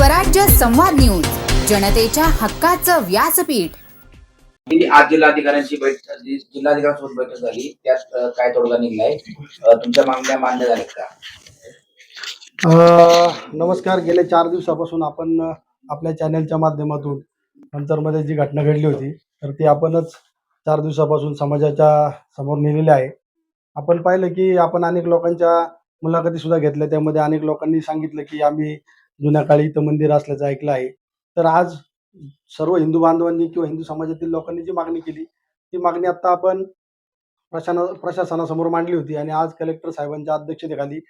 स्वराज्य संवाद न्यूज जनतेच्या हक्काचं व्यासपीठ. आज जिल्हाधिकाऱ्यांची बैठक जिल्हाधिकाऱ्यांसोबत बैठक झाली. त्यात अ, काय तोडगा निघलाय? अ, तुमच्या मागण्या मान्य झाल्यात का? अ, नमस्कार. गेल्या चार दिवसापासून आपण अ, आपल्या चॅनलच्या माध्यमातून नंतरमध्ये जी घटना घडली होती तर ती आपणच चार दिवसापासून समाजाच्या समोर नेलेली आहे. आपण पाहिलं की आपण अनेक लोकांच्या मुलाखती सुद्धा घेतल्या. त्यामध्ये अनेक लोकांनी सांगितलं की आम्ही जुन्या काळी इथं मंदिर असल्याचं ऐकलं आहे. तर आज सर्व हिंदू बांधवांनी किंवा हिंदू समाजातील लोकांनी जी मागणी केली ती मागणी आता आपण प्रशाना प्रशासनासमोर मांडली होती आणि आज कलेक्टर साहेबांच्या अध्यक्षतेखाली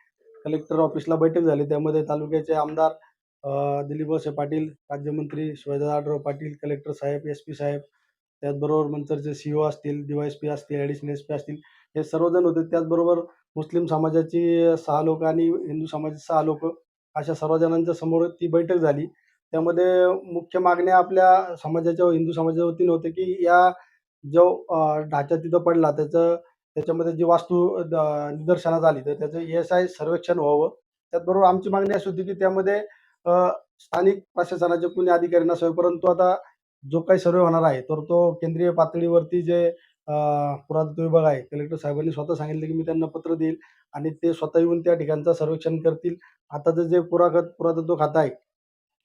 कलेक्टर ऑफिसला बैठक झाली. त्यामध्ये तालुक्याचे आमदार दिलीप वळसे पाटील राज्यमंत्री सुवेदार पाटील कलेक्टर साहेब एस पी साहेब त्याचबरोबर मंचरचे सी ओ असतील डी वाय एस पी असतील ॲडिशनल एस पी असतील हे सर्वजण होते. त्याचबरोबर मुस्लिम समाजाची सहा लोक आणि हिंदू समाजाची सहा लोक अशा सर्व जणांच्या समोर ती बैठक झाली. त्यामध्ये मुख्य मागण्या आपल्या समाजाच्या हिंदू समाजाच्या वतीने होते की या जो ढाचा तिथं पडला त्याचं त्याच्यामध्ये जी वास्तू द- आली तर त्याचं एस आय सर्वेक्षण व्हावं. त्याचबरोबर आमची मागणी अशी होती की त्यामध्ये स्थानिक प्रशासनाचे कुणी अधिकारी नसावे परंतु आता जो काही सर्वे होणार आहे तर तो केंद्रीय पातळीवरती जे पुरातत्व विभाग आहे कलेक्टर साहेबांनी स्वतः सांगितलं की मी त्यांना पत्र देईल आणि ते स्वतः येऊन त्या ठिकाणचं सर्वेक्षण करतील. आताचं जे पुरागत पुरातत्व खातं आहे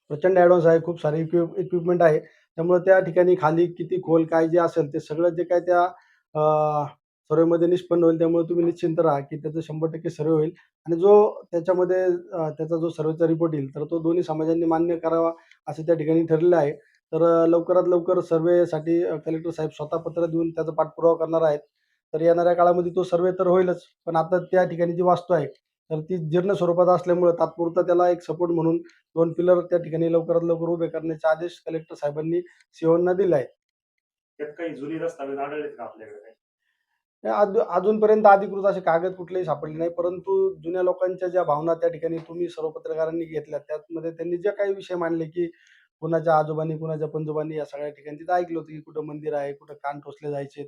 प्रचंड ॲडव्हान्स आहे खूप सारे इक्विप इक्विपमेंट आहे. त्यामुळे त्या ठिकाणी खाली किती खोल काय जे असेल ते सगळं जे काय त्या सर्वेमध्ये निष्पन्न होईल त्यामुळे तुम्ही निश्चिंत राहा की त्याचं शंभर टक्के सर्वे होईल. आणि जो त्याच्यामध्ये त्याचा जो सर्वेचा रिपोर्ट येईल तर तो दोन्ही समाजांनी मान्य करावा असं त्या ठिकाणी ठरलेलं आहे. तर लवकरात लवकर सर्वेसाठी कलेक्टर साहेब स्वतः पत्र देऊन त्याचा पाठपुरावा करणार आहेत तर येणाऱ्या काळामध्ये तो सर्वे तर होईलच पण आता त्या ठिकाणी जी वास्तू आहे तर ती जीर्ण स्वरूपात असल्यामुळे तात्पुरता त्याला एक सपोर्ट म्हणून दोन पिलर त्या ठिकाणी लवकरात लवकर उभे करण्याचे आदेश कलेक्टर साहेबांनी सीओना दिले आहेत त्यात काही जुनी दस्तावेज आढळलेत का आपल्याकडे काही? अजू अजूनपर्यंत अधिकृत असे कागद कुठलेही सापडले नाही परंतु जुन्या लोकांच्या ज्या भावना त्या ठिकाणी तुम्ही सर्व पत्रकारांनी घेतल्या त्यामध्ये त्यांनी जे काही विषय मांडले की कुणाच्या आजोबांनी कुणाच्या पंजोबांनी या सगळ्या ठिकाणी तिथं ऐकलं होतं की कुठं मंदिर आहे कुठं कान टोचले जायचे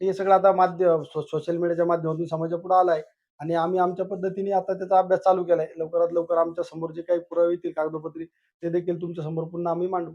हे सगळं आता माध्यम सोशल मीडियाच्या माध्यमातून समाजापुढे पुढे आलाय. आणि आम्ही आमच्या पद्धतीने आता त्याचा अभ्यास चालू केला आहे लवकरात लवकर आमच्यासमोर जे काही पुरावे येतील कागदोपत्री ते देखील तुमच्यासमोर पुन्हा आम्ही मांडू.